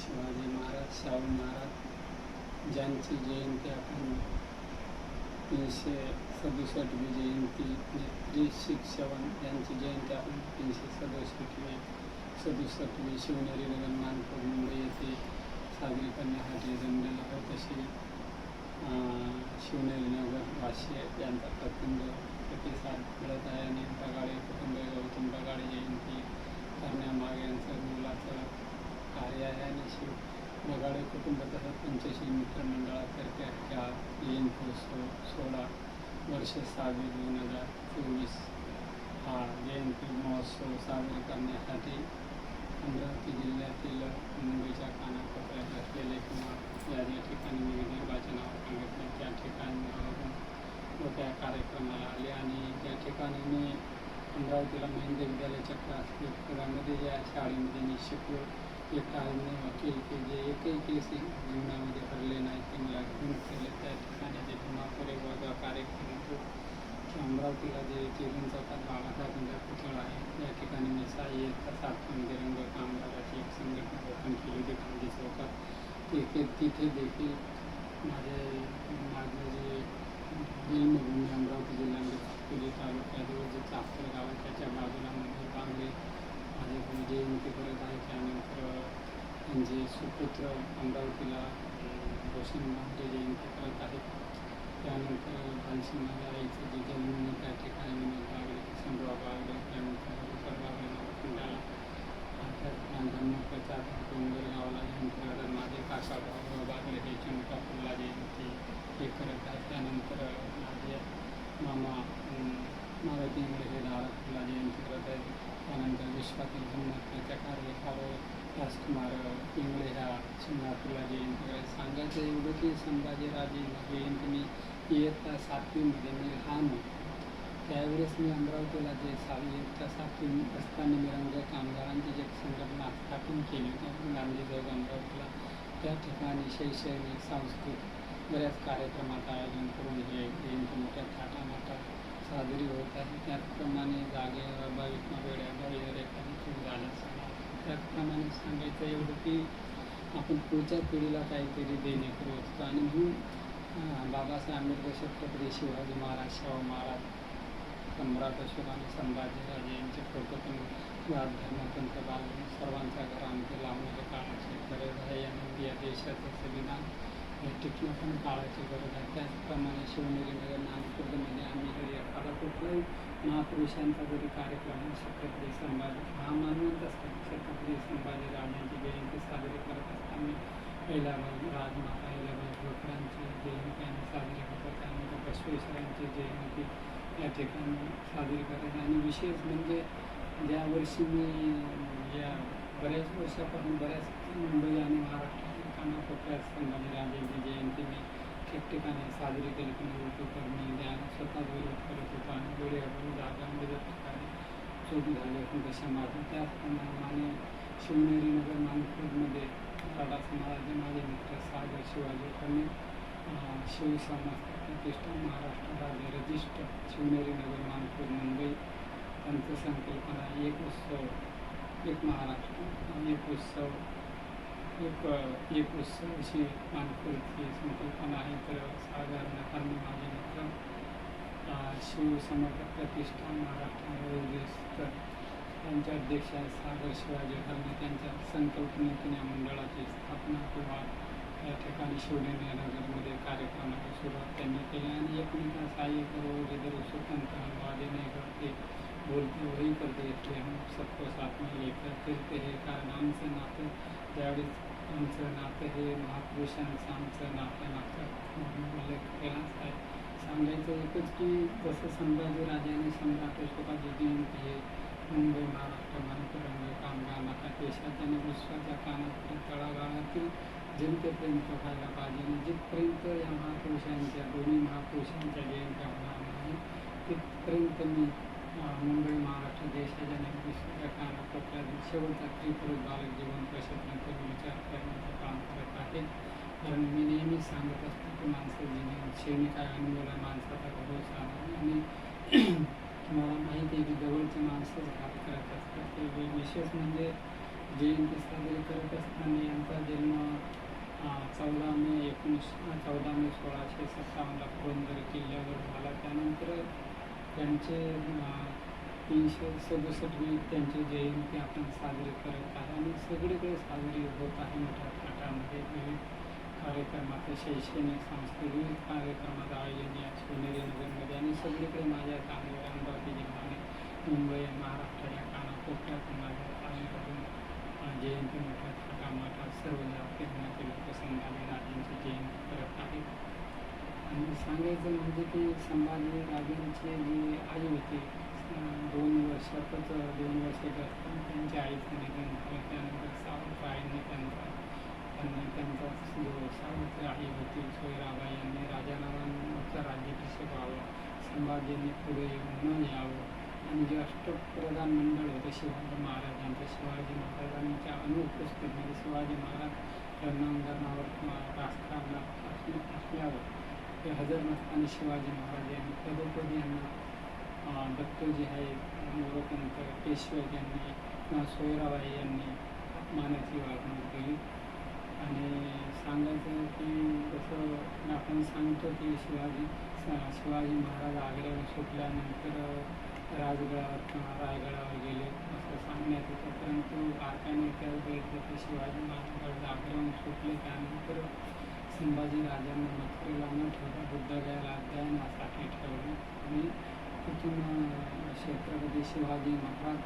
शिवाजी महाराज शाहू महाराज ज्यांची जयंती आपण तीनशे सदुसष्टवी जयंती श्री त्रिशिक यांची जयंती आपण तीनशे सदुसष्टवी सदुसष्टवी शिवनेरी नगर मानपूर मुंबई येथे साजरी करण्यासाठी जमलेलो आहोत तशी शिवनेरी नगर वाशी यांचा प्रचंड प्रतिसाद मिळत आहे. आणि बगाडे कुटुंब गौतम बगाडे जयंती करण्यामागे यांचं मुलाचं कार्य आहे आणि शिव बगाडे कुटुंब तसंच पंचशील मित्रमंडळातर्फे ह्या जयंत्योत्सव सोळा वर्ष सहावी दोन हजार चोवीस हा जयंती महोत्सव साजरा करण्यासाठी अमरावती जिल्ह्यातील मुंबईच्या कानाकोपऱ्यात असलेले किंवा या ज्या ठिकाणी मी निर्वाचनावर सांगितलं त्या ठिकाणी मोठ्या कार्यक्रमाला आले आणि त्या ठिकाणी मी अमरावतीला महेंद्र विद्यालय क्लास असले पुण्यामध्ये शाळेमध्ये मी शिकलो. एक आईने वकील की जे एकही केस जीवनामध्ये हरले नाही ते मला घेऊन केले त्या ठिकाणी जे भीमापुरे वर्ग कार्यक्रम की अमरावतीला जे चिरून चौकात बाळासाहेबांचा पुतळा आहे या ठिकाणी मी साई एक सातमध्ये रंग कामगाराची एक संघटना ओपन केली होती गांधी तिथे तिथे देखील माझे माझे जे जन्मभूमी अमरावती जिल्ह्यामध्ये तालुक्याजवळ जे चाफर गाव त्याच्या बाजूला मंदिर बांधले माझे गुरु जयंती करत आहे. त्यानंतर त्यांचे सुपुत्र अमरावतीला रोशन महाराज जयंती करत आहेत त्यानंतर भालसिंग आईचं जे जन्म त्या ठिकाणी विनोद संभाव संभा त्यानंतर रुपर बागडे नवखंडाला धर्मप्रचार डोंगरगावला जयंती करतात माझे काका भाऊ बागले हे चंद्रपूरला जयंती हे करत आहेत त्यानंतर माझे मामा मारुती इंगळे हे धारपूरला जयंती करत आहेत. त्यानंतर विश्वातील संमताच्या कार्यकाळ राजकुमार इंगळे ह्या सिंगापूरला जयंती सांगायचं एवढं की संभाजीराजे जयंती मी इयत्ता सातवीमध्ये मी लहान होतो. त्यावेळेस मी अमरावतीला जे सावी इयत्ता सातवी असताना मी रंग कामगारांची जे संघटना स्थापन केली होती गांधी अमरावतीला त्या ठिकाणी शैक्षणिक सांस्कृतिक बऱ्याच कार्यक्रमात आयोजन करून हे जयंती मोठ्या थाटामाटात साजरी होत आहे. त्याचप्रमाणे जागे अभावी किंवा वेळेअभावी जर एखादी चूक झाल्यास आणि सांगायचं एवढं की आपण पुढच्या पिढीला काहीतरी देणे करू असतो आणि म्हणून बाबासाहेब आंबेडकर छत्रपती शिवाजी महाराज शाहू महाराज सम्राट अशोक आणि संभाजीराजे यांचे फोटो पण या धर्मपंथ बाल सर्वांच्या घरामध्ये लावण्याची काळाची गरज आहे. आणि या देशाचं संविधान टिकणं पण काळाची गरज आहे. त्याचप्रमाणे शिवनेरीनगर नागपूरमध्ये आम्ही जरी एखादा कुठलाही महापुरुषांचा जरी कार्यक्रम छत्रपती संभाजी हा मानवंत असतो. छत्रपती संभाजीराजांची जयंती साजरी करत असताना पहिला राजमाता अहिल्याबाई होळकरांची जयंती आम्ही साजरी करतो. त्यानंतर बसवेश्वरांची जयंती या ठिकाणी साजरी करत आणि विशेष म्हणजे ज्या वर्षी मी या बऱ्याच वर्षापासून बऱ्याच मुंबई आणि महाराष्ट्रातील कानाकोपऱ्यात संभाजीराजांची जयंती मी ठिकठिकाणी साजरी केली. पण यूट्यूबवर मी ध्यान स्वतः विरोध करत होतो आणि वेळेअभावी जागांमध्ये जर ठिकाणी चूक झाली असेल तर समाज त्याचप्रमाणे शिवनेरी नगर मानपूरमध्ये मराठा समाजाचे माझे मित्र सागर शिवाजी त्यांनी शिवसमाज प्रतिष्ठा महाराष्ट्र राज्य रजिस्टर शिवनेरी नगर मानपूर मुंबई त्यांचं संकल्पना एक उत्सव एक महाराष्ट्र एक उत्सव एक एक उत्सव अशी संकल्पना आहे. तर साधारणपणे माझे मित्र अं, शिवसमर्थ प्रतिष्ठान महाराष्ट्र त्यांच्या त्यांचे अध्यक्ष सागर शिवाजी हरणे त्यांच्या संकल्पनेतून या मंडळाची स्थापना किंवा या ठिकाणी शिवनेनगरमध्ये कार्यक्रमाची सुरुवात त्यांनी केली. आणि एकमेकांना सहाय्य करो वगैरे स्वतंत्र हम वादे करते बोलते वही करते येते हम सबको साथ में लेकर फिरते हे. कारण आमचं नातं त्यावेळेस आमचं नातं हे महापुरुषांचं आमचं नातं नातं. उल्लेख केलाच आहे. सांगायचं एकच की जसं संभाजीराजे आणि सम्राट अशोकाची जयंती हे मुंबई महाराष्ट्र मानकरंग कामगार नाका देशाच्या आणि विश्वाच्या कानापर्यंत तळागाळातील जनतेपर्यंत व्हायला पाहिजे आणि जिथपर्यंत या महापुरुषांच्या दोन्ही महापुरुषांच्या जयंत्या होणार नाही तिथपर्यंत मी मुंबई महाराष्ट्र देशाच्या आणि विश्वाच्या कानाकोपऱ्यात शेवटचा त्रिपुरुष बालक जीवन प्रशिक्षण विचार करण्याचं काम करत आहे. कारण मी नेहमीच सांगत असतो की माणसं जीवन शेणी काय अनुभवला माणसाचा भरोसा आणि मला माहिती आहे की जवळचे माणसंच घात करत असतात. ते विशेष म्हणजे जयंती साजरी करत असताना यांचा जन्म चौदा मे एकोणीस चौदा मे सोळाशे सत्तावन्नला पुरंदर किल्ल्यावर झाला. त्यानंतर त्यांचे तीनशे सदुसष्टवी म्हणजे त्यांची जयंती आपण साजरी करत आहे आणि सगळीकडे साजरी होत आहे मोठ्या थाटामध्ये विविध कार्यक्रमाचं शैक्षणिक सांस्कृतिक विविध कार्यक्रमाचं आयोजन या शिवनेरी नगरमध्ये आणि सगळीकडे माझ्या चांगल्या अमरावती जिल्ह्याने मुंबई महाराष्ट्राच्या कानाकोपऱ्यात माझ्या तालुक्यातून जयंती मोठ्या थाटामाटात सर्व फिरण्याचे लोक संभाजी राजेंची जयंती करत आहेत आणि सांगायचं म्हणजे की संभाजी राजेंचे जी आई होती दोन वर्षातच दोन वर्षाचे असताना त्यांच्या आईचं निधन झालं त्यानंतर सावंत आईने त्यांचा त्यांनी त्यांचा जो सावत्र आई होती सोयराबाई यांनी राजारामांचा राज्याभिषेक व्हावा संभाजींनी पुढे न यावं. आणि जे अष्टप्रधान मंडळ होतं शिवाजी महाराजांचं शिवाजी महाराजांच्या अनुपस्थितीमध्ये शिवाजी महाराज रणांगणावर राजकारणात असल्यावर ते हजर आणि शिवाजी महाराज यांनी पदोपदी यांना दत्तोजी आहेत मोरोपंत पेशवे यांनी किंवा सोयराबाई यांनी मानाची वागणूक दिली आणि सांगायचं की जसं आपण सांगतो की शिवाजी शिवाजी महाराज आग्र्यावर सुटल्यानंतर राजगडावर किंवा रायगडावर गेले असं सांगण्यात येतं. परंतु बारकाईने इतिहास बघितलं की शिवाजी महाराज आग्र्यावर सुटले त्यानंतर संभाजी राजांना मथुरेला न ठेवता बुद्धगयाला अध्ययनासाठी ठेवलं आणि तिथून छत्रपती शिवाजी महाराज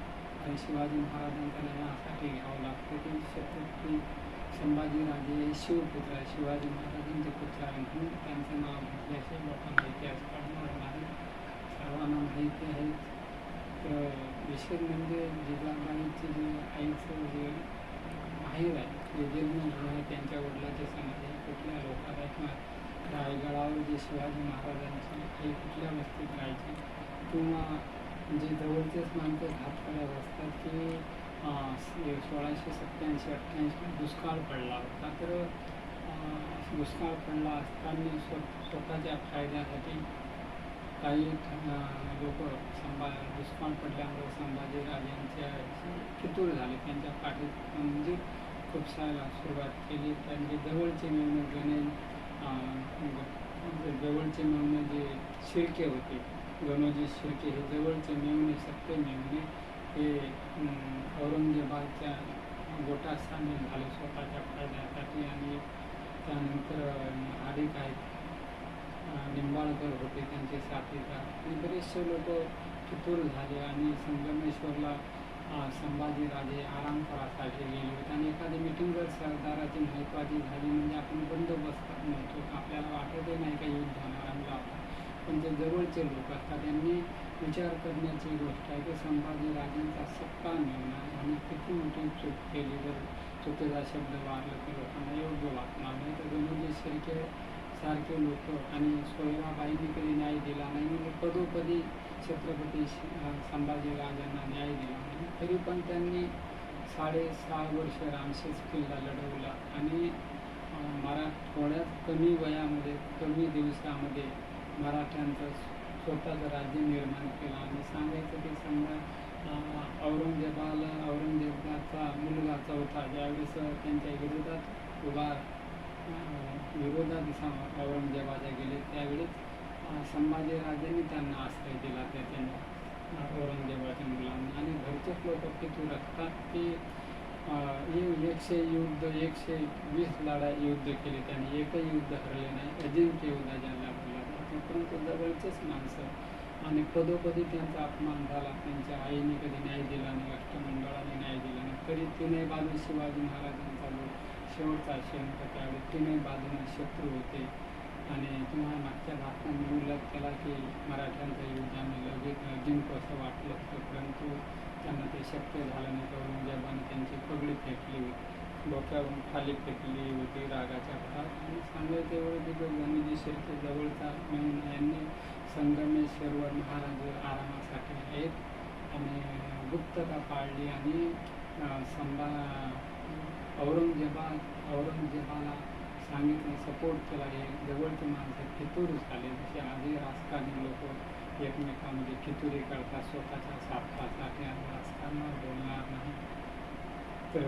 आणि शिवाजी महाराजांच्या नावासाठी घ्यावं लागतं. की छत्रपती संभाजी राजे हे शिवपुत्र आहे शिवाजी महाराजांचे पुत्र आहे म्हणून त्यांचं नाव घेतल्याशिवाय लोकांना इतिहास काढणार नाही. सर्वांना माहिती आहे. तर विशेष म्हणजे जिजाबाईचे जे आईचं जे माहीर आहे जे जन्मभूमी आहे त्यांच्या वडिलाचे समाधी कुठल्या लोकांना किंवा रायगडावर जे शिवाजी महाराजांची हे कुठल्या वस्तीत राहायचे? किंवा जे जवळचेच माणसं घातकड्यात असतात की सोळाशे सत्त्याऐंशी अठ्ठ्याऐंशी दुष्काळ पडला होता. तर दुष्काळ पडला असताना स्व स्वतःच्या फायद्यासाठी काही लोक संभा दुष्काळ पडल्यामुळे संभाजीराजांच्या फितूर झाले? त्यांच्या पाठीत म्हणजे खूप सारा सुरुवात केली. त्यांचे जवळचे मिळणं गणे म्हणजे जवळचे मिळणं जे शिर्के होते गणोजी शिर्के हे जवळचे मिळवणे सत्य मिळवणे हे औरंगजेबाच्या गोटा सामील झाले स्वतःच्या फायद्यासाठी आणि त्यानंतर अं, आहेत. निंबाळकर होते त्यांचे साथीदार. आणि बरेचसे लोक फितूर झाले आणि संगमेश्वरला संभाजीराजे आराम करासाठी गेले होते आणि एखादी मिटिंग जर सरदाराची महत्त्वाची झाली म्हणजे आपण बंदोबस्त म्हणतो आपल्याला वाटतही नाही का युद्ध होणार आणि पण जे जवळचे लोक असतात त्यांनी विचार करण्याची गोष्ट आहे की संभाजीराजांचा सत्ता मिळणार आणि किती मोठी चूक केली जर चुकीचा शब्द वाढला तर लोकांना योग्य वाटणार नाही. तर गणोजी शिर्के सारखे लोक आणि सोयराबाईंनी कधी न्याय दिला नाही. म्हणजे पदोपदी छत्रपती संभाजी राजांना संभाजीराजांना न्याय दिला. तरी पण त्यांनी साडेसहा वर्ष रामशेज किल्ला लढवला आणि मरा थोड्यात कमी वयामध्ये कमी दिवसामध्ये मराठ्यांचं स्वतःचं राज्य निर्माण केलं. आणि सांगायचं की समजा औरंगजेबाला औरंगजेबाचा मुलगा चौथा ज्यावेळेस त्यांच्या विरोधात उभा विरोधात औरंगजेबाच्या गेले त्यावेळेस संभाजीराजांनी त्यांना आश्रय दिला त्या त्यांनी औरंगजेबाच्या मुलांना. आणि घरचेच लोक फितूर असतात की एकशे युद्ध एकशे वीस लढाई युद्ध केले त्यांनी. एकही युद्ध हरले नाही. अजिंक्य युद्ध ज्याला बोलला जातो. परंतु जवळचेच माणसं आणि पदोपदी त्यांचा अपमान झाला. त्यांच्या आईने कधी न्याय दिला नाही अष्टमंडळाने न्याय दिला नाही. तरी तिने बाजू शिवाजी महाराजांचा जो शेवटचा शेण होता त्यावेळी तिने बाजूने शत्रू होते. आणि तुम्हाला मागच्या भागात मी उल्लेख केला की मराठ्यांचं युद्ध लगेच जिंकू असं वाटलं होतं. परंतु त्यांना ते शक्य झालं नाही. तर औरंगजेबाने त्यांची पगडी फेकली होती डोक्यावरून खाली फेकली होती रागाच्या भरात आणि सांगायचं एवढं की जो जवळचा म्हणून यांनी संगमेश्वरवर महाराज आरामासाठी आहेत. आणि गुप्तता पाळली आणि संभा औरंगजेबा सांगितलं सपोर्ट केला हे जवळचे माणसं फितूर झाले. जसे आधी राजकारणी लोक एकमेकांमध्ये फितुरी करतात स्वतःच्या स्वार्थासाठी आणि राजकारणावर बोलणार नाही. तर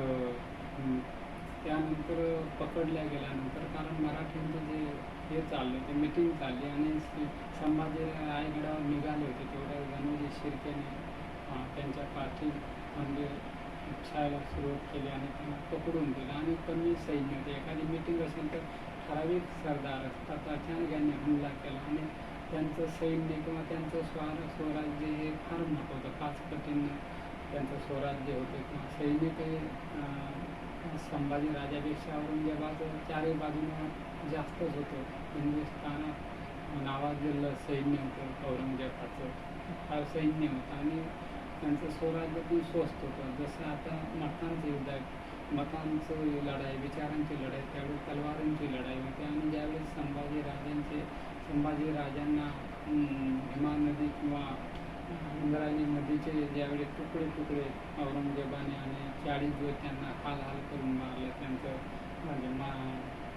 त्यानंतर पकडल्या गेल्यानंतर कारण मराठ्यांचं जे हे चाललं ते मिटिंग चालली आणि संभाजी रायगडावर निघाले होते. तेवढ्या गणोजी शिर्केने त्यांच्या पाठी म्हणजे छायला सुरुवात केली आणि त्यांना पकडून दिलं आणि कमी सैन्य होते एखादी मीटिंग असेल तर ठराविक सरदार असतात. अचानक यांनी हमला केला आणि त्यांचं सैन्य किंवा त्यांचं स्वार स्वराज्य हे फार मोठं होतं पाच पटीनं त्यांचं स्वराज्य होतं. किंवा सैनिक हे संभाजी राजापेक्षा औरंगजेबाचं चारही बाजूनं जास्तच होतं. हिंदुस्थानात नावाजलेलं सैन्य होतं औरंगजेबाचं. फार सैन्य होतं. आणि त्यांचं स्वराज्य पण स्वस्त होतं जसं आता मतांचं युद्ध आहे मतांचं लढाई विचारांची लढाई त्यावेळी तलवारांची लढाई होती. आणि ज्यावेळेस संभाजी राजांचे संभाजी राजांना हिमा भीमा नदी किंवा इंद्रायणी नदीचे ज्यावेळी तुकडे तुकडे औरंगजेबाने आणि चाळीस दिवस त्यांना हाल हाल करून मारलं त्यांचं म्हणजे मा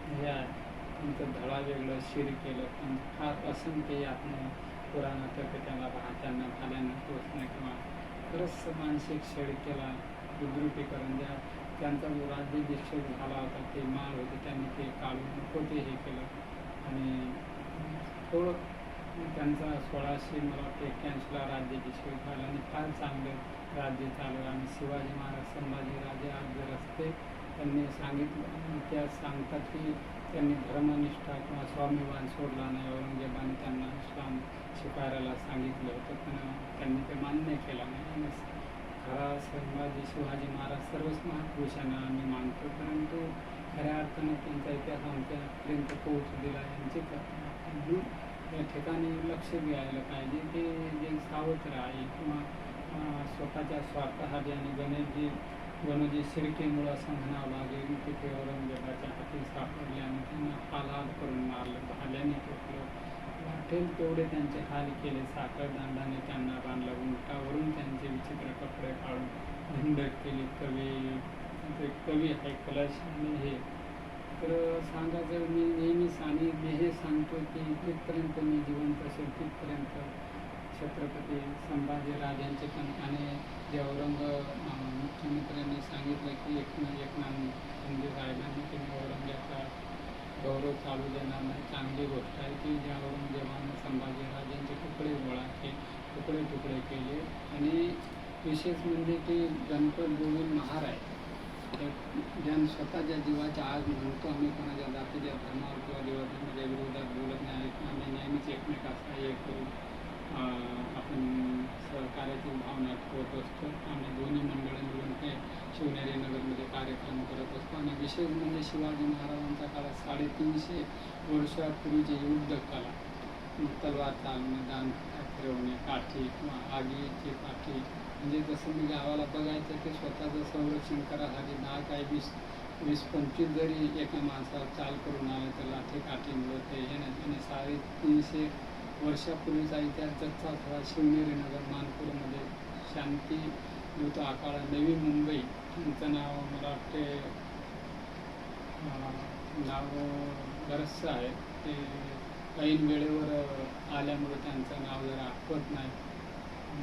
हे आहे त्यांचं धडा वेगळं शिर केलं. पण फार असंख्य यातनं पुराणातर्फे त्याला भात्यांना भाल्यांना पोचणं किंवा खरंच मानसिक छेड केला विद्रुपीकरण द्या. त्यांचा जो राज्याभिषेक झाला होता ते माळ होते त्यांनी ते काढून नको ते हे केलं. आणि थोडं त्यांचा सोळाशे मला वाटतं एक्क्याऐंशीला राज्याभिषेक झाला आणि फार चांगलं राज्य चालू आणि शिवाजी महाराज संभाजी राजे आज जर असते. त्यांनी सांगितलं त्या सांगतात की त्यांनी धर्मनिष्ठा किंवा स्वाभिमान सोडला नाही. औरंगजेबाने त्यांना स्वीकारायला सांगितलं होतं पण त्यांनी ते मान्य केलं नाही. आणि खरा संभाजी शिवाजी महाराज सर्वच महापुरुषांना आम्ही मानतो परंतु खऱ्या अर्थाने त्यांचा इतिहास आमच्यापर्यंत पोहोचू दिला यांची कथा या ठिकाणी लक्ष द्यायला पाहिजे. ते जे सावत्र आहे किंवा स्वतःच्या स्वार्थासाठी आणि गणेशजी गणजी शिर्केमुळं असं म्हणावं लागेल औरंगजेबाच्या हाती सापडले आणि त्यांना पालाद करून मारलं. भाल्याने ठेवलं वाटेल तेवढे त्यांचे हाल केले. साखर दांडाने त्यांना बांधला. उंटावरून त्यांचे विचित्र कपडे काढून धिंडक केली. कवी कवी आहे कलश आणि हे तर सांगायचं मी नेहमी सांगितले हे सांगतो की इथपर्यंत मी जिवंत असेल तिथपर्यंत छत्रपती संभाजी राजांचे पण आणि जे औरंग मुख्यमंत्र्यांनी सांगितलं की एक ना एक नाम म्हणजे साहेबांनी की मी गौरव चालू देणार नाही. चांगली गोष्ट आहे की ज्यावरून औरंगजेबानं संभाजीराजांचे तुकडे गोळा केले तुकडे तुकडे केले. आणि विशेष म्हणजे की गणपत गोविंद महार आहे स्वतः ज्या स्वतःच्या जीवाच्या आज म्हणतो आम्ही कोणाच्या जातीच्या धर्मावर किंवा देवाच्या विरोधात बोलत नाही. आम्ही नेहमीच एकमेकाचा एक करून आपण सहकार्याची भावना ठेवत असतो. आम्ही दोन्ही मंडळं मिळून हे शिवनेरी नगरमध्ये कार्यक्रम करत असतो. आणि विशेष म्हणजे शिवाजी महाराजांच्या काळात साडेतीनशे वर्षापूर्वीची युद्ध कला तलवार चालणे दान फिरवणे काठी किंवा आगीची काठी म्हणजे जसं मी गावाला बघायचं की स्वतःचं संरक्षण करायसाठी दहा काय वीस वीस पंचवीस जरी एका माणसावर चाल करून आलं तर लाठी काठी मिळते येणे आणि साडेतीनशे वर्षापूर्वीचा इतिहास जगचा थोडा शिवनेरी नगर मानपूरमध्ये शांती दूत आकाळा नवी मुंबई त्यांचं नाव मला वाटते नाव बरंचसं आहे. ते ऐन वेळेवर आल्यामुळे त्यांचं नाव जरा आठवत नाही.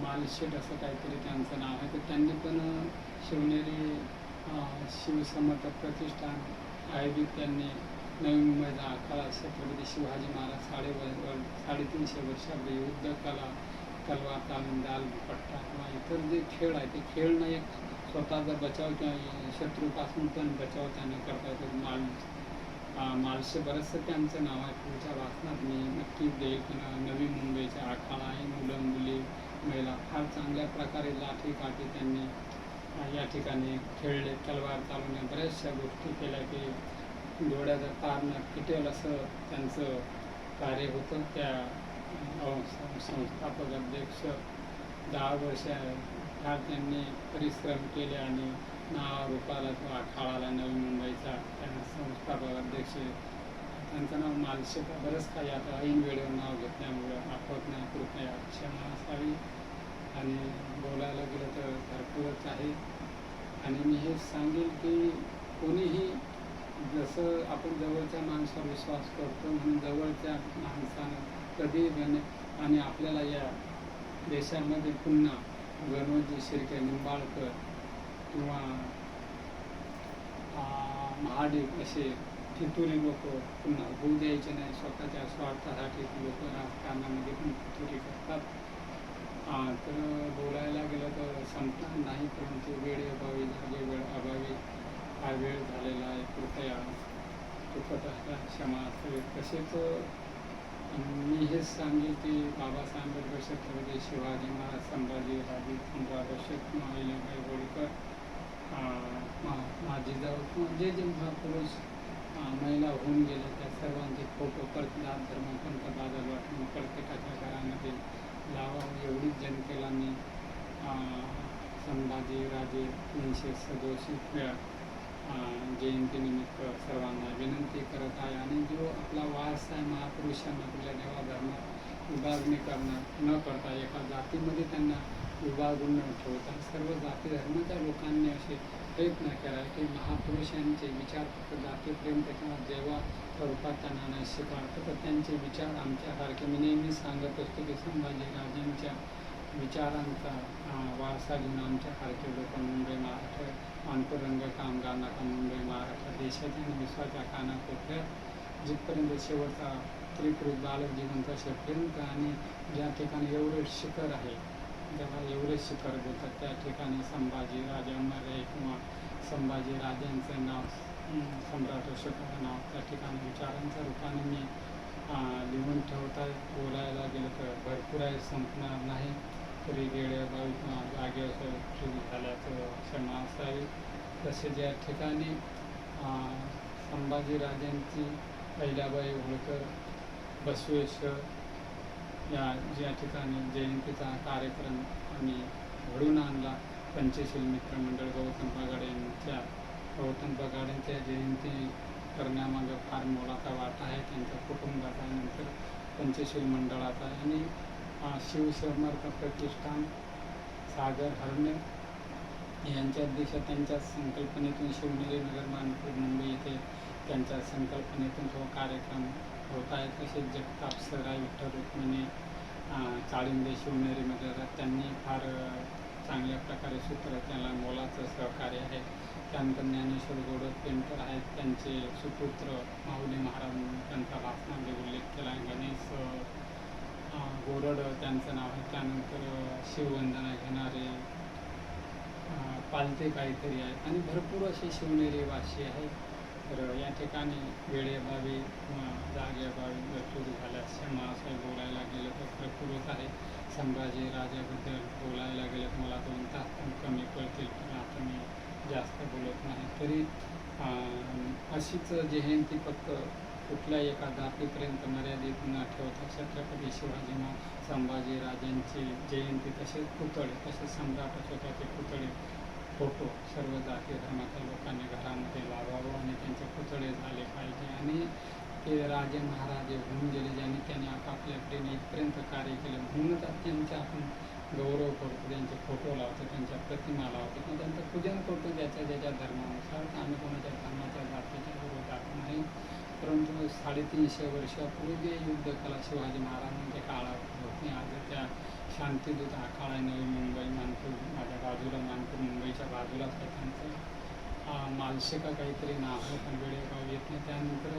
मालशेट असं काहीतरी त्यांचं नाव आहे. तर त्यांनी पण शिवनेरी शिवसमर्थ प्रतिष्ठान आयोजित त्यांनी नवी मुंबईचा आखाडा छत्रपती शिवाजी महाराज साडे व- साडेतीनशे वर्षापूर्वी युद्ध कला तलवार तालीम दाल पट्टा किंवा इतर जे खेळ आहे ते खेळणं एक स्वतःचा बचाव किंवा शत्रूपासून पण बचाव त्यांनी करता येतो. माल अं, मालशे बरंचसं त्यांचं नाव आहे पुढच्या वाचनात मी नक्कीच देईल की नवी मुंबईच्या आखाडा आहे मुलं मुली महिला फार चांगल्या प्रकारे लाठी काठी त्यांनी या ठिकाणी खेळले. तलवार चालवणे बऱ्याचशा गोष्टी केल्या की डोळ्याचा तार फिटेल असं त्यांचं कार्य होतं. त्या सं- संस्थापक अध्यक्ष दहा वर्ष फार त्यांनी परिश्रम केले आणि नावारूपाला तो किंवा नवी मुंबईचा त्यांना संस्थापक अध्यक्ष त्यांचं नाव मानसिक बरंच काही आता ऐन वेळेवर नाव घेतल्यामुळं आठवत नाही कृपया क्षमा असावी. आणि बोलायला गेलं तर भरपूरच आहे. आणि मी हे सांगेल की कोणीही जसं आपण जवळच्या माणसावर विश्वास करतो म्हणून जवळच्या माणसानं कधी गणे आणि आपल्याला या देशामध्ये पुन्हा गणोजी शिर्के निंबाळकर किंवा महाडिक असे फितुरी लोक पुन्हा होऊ द्यायचे नाही. स्वतःच्या स्वार्थासाठी लोक राजकारणामध्ये पण फितुरी करतात. तर बोलायला गेलं तर संपणार नाही परंतु वेळेअभावी झाले वेळ अभावी हा वेळ झालेला आहे. कृपया क्षमा असेल तसेच मी हेच सांगेल की बाबासाहेब आंबेडकर छत्रपती शिवाजी महाराज संभाजी राजे पंधरा वर्षक होळकर माझी जाऊ किंवा जे जे महापुरुष महिला होऊन गेल्या त्या सर्वांचे फोटो प्रत्येक धर्मपंथ बाजार वाटून प्रत्येकाच्या घरामध्ये लावावं एवढीच जनतेला मी संभाजी राजे तीनशे सदोशी वेळा जयंतीनिमित्त सर्वांना विनंती करत आहे. आणि जो आपला वास आहे महापुरुषांना आपल्या देवा धर्मात विभागणी करणार न करता एका जातीमध्ये त्यांना विभागून न ठेवता सर्व जाती धर्माच्या लोकांनी असे प्रयत्न केला की महापुरुषांचे विचार फक्त जातीप्रेम किंवा जेव्हा स्वरूपात त्यांना नाही शिकवलं तर त्यांचे विचार आमच्यासारखे मी नेहमी सांगत असतो की संभाजीराजांच्या विचारांचा वारसा घेऊन आमच्यासारखे लोक मुंबई महाराष्ट्र मानपूर कामगार नाका मुंबई महाराष्ट्र देशाच्या आणि विश्वाच्या कानाकोपऱ्यात जिथपर्यंत शेवटचा त्रिपुरी बालक जीवनचा शेवटपर्यंत आणि ज्या ठिकाणी एवढं शिखर आहे ज्याला एवढे शिखर बोलतात त्या ठिकाणी संभाजी राजा अमर किंवा संभाजी राजांचं नाव सम्राट अशोकाचं नाव त्या ठिकाणी विचारांच्या रूपाने मी लिहून ठेवता बोलायला गेलं तर भरपूर आहे संपणार नाही. तरी गेल्या बावीस जागेवर सुरू झाल्याचं क्षण असावी तसेच या ठिकाणी संभाजीराजांची अहिल्याबाई होळकर बसवेश्वर या ज्या ठिकाणी जयंतीचा कार्यक्रम आम्ही घडून आणला पंचशील मित्रमंडळ गौतम पगाडे यांच्या गौतम पगाडेंच्या जयंती करण्यामागं फार मोलाचा वाटा आहे. त्यांच्या कुटुंबाचा नंतर पंचशील मंडळाचा आणि शिव समर्थ प्रतिष्ठान सागर हरणे यांच्या दिशा त्यांच्या संकल्पनेतून शिवनेरी नगर मानपूर मुंबई येथे त्यांच्या संकल्पनेतून तो कार्यक्रम होत आहे. तसेच जगताप सराय विठ्ठल रुक्मिणी चाळिंदे चाळिंबे शिवनेरीमध्ये त्यांनी फार चांगल्या प्रकारे सूत्र त्याला मोलाचं सहकार्य आहे. त्यानंतर ज्ञानेश्वर गोडत पेंटर आहेत. त्यांचे सुपुत्र माऊली महाराज त्यांचा भाषणामध्ये उल्लेख केला. आहे गणेश गोरड त्यांचं नाव आहे. त्यानंतर शिववंदना घेणारे पालते काहीतरी आहेत. आणि भरपूर असे शिवनेरी वाशी आहेत. तर या ठिकाणी वेळेअभावी किंवा जागेअभावी चूक झाल्यास क्षमा बोलायला गेलं तर भरपूरच आहे. संभाजी राजाबद्दल बोलायला गेलं तर मला दोन तास पण कमी पडतील. पण आता मी जास्त बोलत नाही. तरी अशीच जयंती फक्त कुठल्याही एका जातीपर्यंत मर्यादित न ठेवता छत्रपती शिवाजी महाराज संभाजी राजांची जयंती तसेच पुतळे तसेच सम्राट अशोकाचे पुतळे फोटो सर्व जाती धर्माच्या लोकांनी घरामध्ये लावावं आणि त्यांचे पुतळे झाले पाहिजे. आणि ते राजे महाराजे होऊन गेले ज्यांनी त्यांनी आपापल्या प्रेम इथपर्यंत कार्य केलं म्हणूनच त्यांचे त्यांचा आपण गौरव करतो त्यांचे फोटो लावतो त्यांच्या प्रतिमा लावतो. किंवा त्यांचं पूजन करतो ज्याच्या ज्याच्या धर्मानुसार. आम्ही कोणाच्या धर्माच्या जातीच्या विरोधात नाही. परंतु म्हणजे साडेतीनशे वर्षापूर्वी युद्धकला शिवाजी महाराजांच्या काळात होती आज त्या शांतिदूत हा काळ आहे नवी मुंबई मानपूर माझ्या बाजूला मानपूर मुंबईच्या बाजूलाच आहे त्यांचं मालशिका काहीतरी नाव पण वेळेगाव येत नाही. त्यानंतर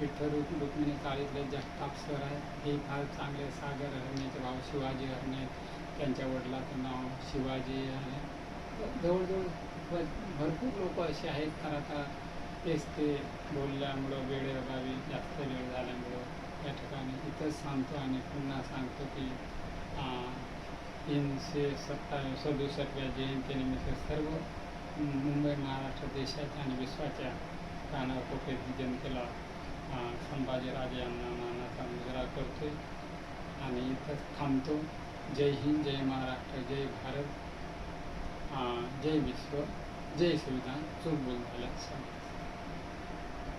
विठ्ठल रुक्मिणी काळीतले जगताप सर आहे हे फार चांगले सागर हरण्याचे भाव शिवाजी हरणे त्यांच्या वडिलाचं नाव शिवाजी आहे. जवळजवळ भरपूर लोक असे आहेत. तर आता तेच ते बोलल्यामुळं वेळेअभावी जास्त वेळ झाल्यामुळं या ठिकाणी इथंच सांगतो आणि पुन्हा सांगतो की तीनशे सत्तावीस सदुसष्टव्या जयंतीनिमित्त सर्व मुंबई महाराष्ट्र देशाच्या आणि विश्वाच्या कानाकोपऱ्यातील जनतेला संभाजीराजे यांना मानाचा मुजरा करतोय. आणि इथंच थांबतो. जय हिंद जय महाराष्ट्र जय भारत. जय विश्व जय संविधान. चूक बोल झाल्यास